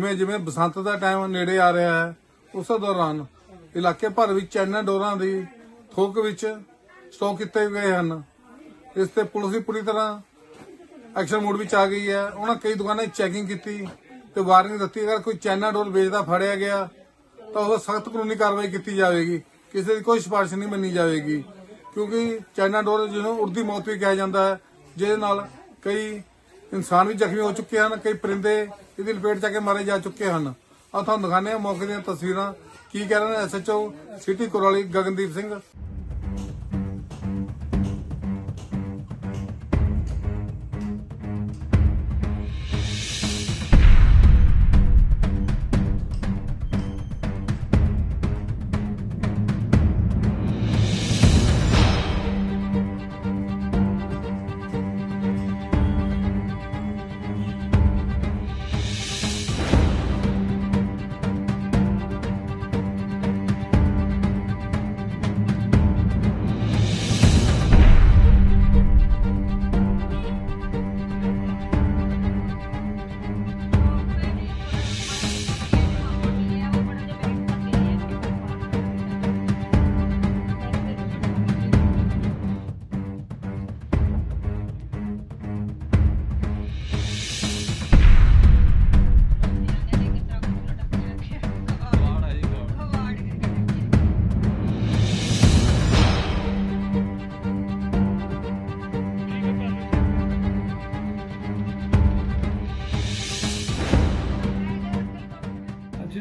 ਜਿਵੇਂ ਜਿਵੇਂ ਬਸੰਤ ਦਾ ਟਾਈਮ ਨੇੜੇ ਆ ਰਿਹਾ ਹੈ, ਉਸ ਦੌਰਾਨ ਇਲਾਕੇ ਭਰ ਵਿੱਚ ਚੈਨਾ ਡੋਰਾਂ ਦੀ ਥੋਕ ਵਿੱਚ ਸਟਾਕ ਕੀਤੇ ਗਏ ਹਨ। ਇਸ ਤੇ ਪੁਲਿਸ ਵੀ ਪੂਰੀ ਤਰ੍ਹਾਂ ਐਕਸ਼ਨ ਮੋਡ ਵਿੱਚ ਆ ਗਈ ਹੈ। ਉਹਨਾਂ ਕਈ ਦੁਕਾਨਾਂ ਦੀ ਚੈਕਿੰਗ ਕੀਤੀ ਤੇ ਵਾਰਨਿੰਗ ਦਿੱਤੀ, ਅਗਰ ਕੋਈ ਚਾਈਨਾ ਡੋਰ ਵੇਚਦਾ ਫੜਿਆ ਗਿਆ, ਤਾਂ ਉਹ ਸਖਤ ਕਾਨੂੰਨੀ ਕਾਰਵਾਈ ਕੀਤੀ ਜਾਵੇਗੀ। ਕਿਸੇ ਦੀ ਕੋਈ ਸਿਫਾਰਿਸ਼ ਨਹੀਂ ਮੰਨੀ ਜਾਵੇਗੀ। ਕਿਉਂਕਿ ਚਾਈਨਾ ਡੋਰ ਜਿਹਨੂੰ ਉੜਦੀ ਮੌਤ ਵੀ ਕਿਹਾ ਜਾਂਦਾ ਹੈ, ਜਿਹਦੇ ਨਾਲ ਕਈ ਇਨਸਾਨ ਵੀ ਜ਼ਖਮੀ ਹੋ ਚੁੱਕੇ ਹਨ, ਕਈ ਪਰਿੰਦੇ ਇਹਦੀ ਲਪੇਟ ਚ ਕੇ ਮਾਰੇ ਜਾ ਚੁੱਕੇ ਹਨ। ਆ ਤੁਹਾਨੂੰ ਦਿਖਾਣੇ ਆ ਮੌਕੇ ਦੀਆਂ ਤਸਵੀਰਾਂ। ਕੀ ਕਹਿ ਰਹੇ ਨੇ ਐਸਐਚਓ ਸਿਟੀ ਕੁਰਾਲੀ ਗਗਨਦੀਪ ਸਿੰਘ।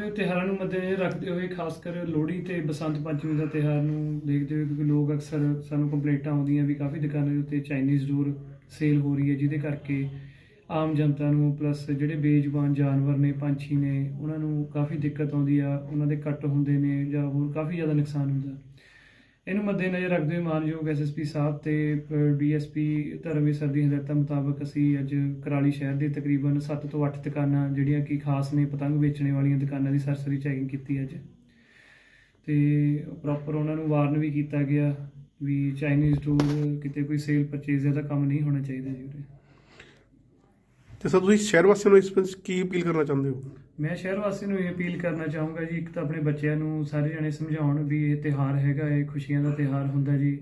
ਅੱਜ ਤਿਉਹਾਰਾਂ ਨੂੰ ਮੱਦੇਨਜ਼ਰ ਰੱਖਦੇ ਹੋਏ, ਖਾਸ ਕਰ ਲੋਹੜੀ ਤੇ ਬਸੰਤ ਪੰਚਮੀ ਦਾ ਤਿਉਹਾਰ ਨੂੰ ਦੇਖਦੇ ਹੋਏ, ਕਿਉਂਕਿ ਲੋਕ ਅਕਸਰ ਸਾਨੂੰ ਕੰਪਲੇਂਟਾਂ ਆਉਂਦੀਆਂ ਵੀ ਕਾਫੀ ਦੁਕਾਨਾਂ ਦੇ ਉੱਤੇ ਚਾਈਨੀਜ਼ ਡੋਰ ਸੇਲ ਹੋ ਰਹੀ ਹੈ, ਜਿਹਦੇ ਕਰਕੇ ਆਮ ਜਨਤਾ ਨੂੰ ਪਲੱਸ ਜਿਹੜੇ ਬੇਜ਼ੁਬਾਨ ਜਾਨਵਰ ਨੇ, ਪੰਛੀ ਨੇ, ਉਹਨਾਂ ਨੂੰ ਕਾਫੀ ਦਿੱਕਤ ਆਉਂਦੀ ਆ, ਉਹਨਾਂ ਦੇ ਕੱਟ ਹੁੰਦੇ ਨੇ ਜਾਂ ਹੋਰ ਕਾਫੀ ਜ਼ਿਆਦਾ ਨੁਕਸਾਨ ਹੁੰਦਾ। ਇਹਨੂੰ ਮੱਦੇਨਜ਼ਰ ਰੱਖਦੇ ਹੋਏ ਮਾਨਯੋਗ ਐਸਐਸਪੀ ਸਾਹਿਬ ਤੇ ਡੀਐਸਪੀ ਧਰਮਵੀਰ ਸਰ ਦੀ ਹਦਾਇਤਾਂ ਮੁਤਾਬਕ ਅਸੀਂ ਅੱਜ ਕਰਾਲੀ ਸ਼ਹਿਰ ਦੇ ਤਕਰੀਬਨ 7 ਤੋਂ 8 ਦੁਕਾਨਾਂ ਜਿਹੜੀਆਂ ਕਿ ਖਾਸ ਨੇ, ਪਤੰਗ ਵੇਚਣ ਵਾਲੀਆਂ ਦੁਕਾਨਾਂ ਦੀ ਸਰਸਰੀ ਚੈਕਿੰਗ ਕੀਤੀ ਅੱਜ। ਤੇ ਪ੍ਰੋਪਰ ਉਹਨਾਂ ਨੂੰ ਵਾਰਨ ਵੀ ਕੀਤਾ ਗਿਆ ਵੀ ਚਾਈਨੀਜ਼ ਟੂਰ ਕਿਤੇ ਕੋਈ ਸੇਲ ਪਰਚੇਜ਼ ਦਾ ਕੰਮ ਨਹੀਂ ਹੋਣਾ ਚਾਹੀਦਾ ਜੀ ਉਰੇ। ਤੇ ਸਰ, ਤੁਸੀਂ ਸ਼ਹਿਰ ਵਾਸੀਆਂ ਨੂੰ ਇਸ ਵਿੱਚ ਕੀ ਅਪੀਲ ਕਰਨਾ ਚਾਹੁੰਦੇ ਹੋ? ਮੈਂ ਸ਼ਹਿਰ ਵਾਸੀਆਂ ਨੂੰ ਇਹ ਅਪੀਲ ਕਰਨਾ ਚਾਹੂੰਗਾ ਜੀ, ਇੱਕ ਤਾਂ ਆਪਣੇ ਬੱਚਿਆਂ ਨੂੰ ਸਾਰੇ ਜਣੇ ਸਮਝਾਉਣ ਵੀ ਇਹ ਤਿਹਾਰ ਹੈਗਾ, ਇਹ ਖੁਸ਼ੀਆਂ ਦਾ ਤਿਹਾਰ ਹੁੰਦਾ ਜੀ,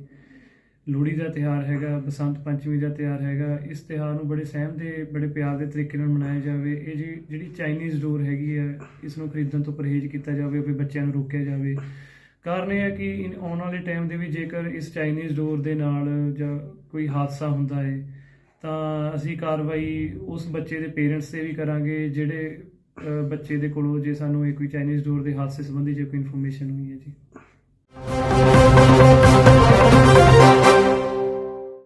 ਲੋਹੜੀ ਦਾ ਤਿਹਾਰ ਹੈਗਾ, ਬਸੰਤ ਪੰਚਮੀ ਦਾ ਤਿਹਾਰ ਹੈਗਾ, ਇਸ ਤਿਹਾਰ ਨੂੰ ਬੜੇ ਸਹਿਮ ਦੇ, ਬੜੇ ਪਿਆਰ ਦੇ ਤਰੀਕੇ ਨਾਲ ਮਨਾਇਆ ਜਾਵੇ। ਇਹ ਜੀ, ਜਿਹੜੀ ਚਾਈਨੀਜ਼ ਡੋਰ ਹੈਗੀ ਹੈ, ਇਸ ਨੂੰ ਖਰੀਦਣ ਤੋਂ ਪਰਹੇਜ਼ ਕੀਤਾ ਜਾਵੇ, ਆਪਣੇ ਬੱਚਿਆਂ ਨੂੰ ਰੋਕਿਆ ਜਾਵੇ। ਕਾਰਨ ਇਹ ਹੈ ਕਿ ਇਨ- ਆਉਣ ਵਾਲੇ ਟਾਈਮ ਦੇ ਵੀ ਜੇਕਰ ਇਸ ਚਾਈਨੀਜ਼ ਡੋਰ ਦੇ ਨਾਲ ਜਾਂ ਕੋਈ ਹਾਦਸਾ ਹੁੰਦਾ ਹੈ ਤਾਂ ਅਸੀਂ ਕਾਰਵਾਈ ਉਸ ਬੱਚੇ ਦੇ ਪੇਰੈਂਟਸ ਤੇ ਵੀ ਕਰਾਂਗੇ ਜਿਹੜੇ ਅ, ਬੱਚੇ ਦੇ ਕੋਲੋਂ ਜੇ ਸਾਨੂੰ ਇਹ ਕੋਈ ਚਾਈਨੀਜ਼ ਡੋਰ ਦੇ ਹਾਦਸੇ ਸੰਬੰਧੀ ਜੇ ਕੋਈ ਇਨਫੋਰਮੇਸ਼ਨ ਹੋਈ ਹੈ ਜੀ।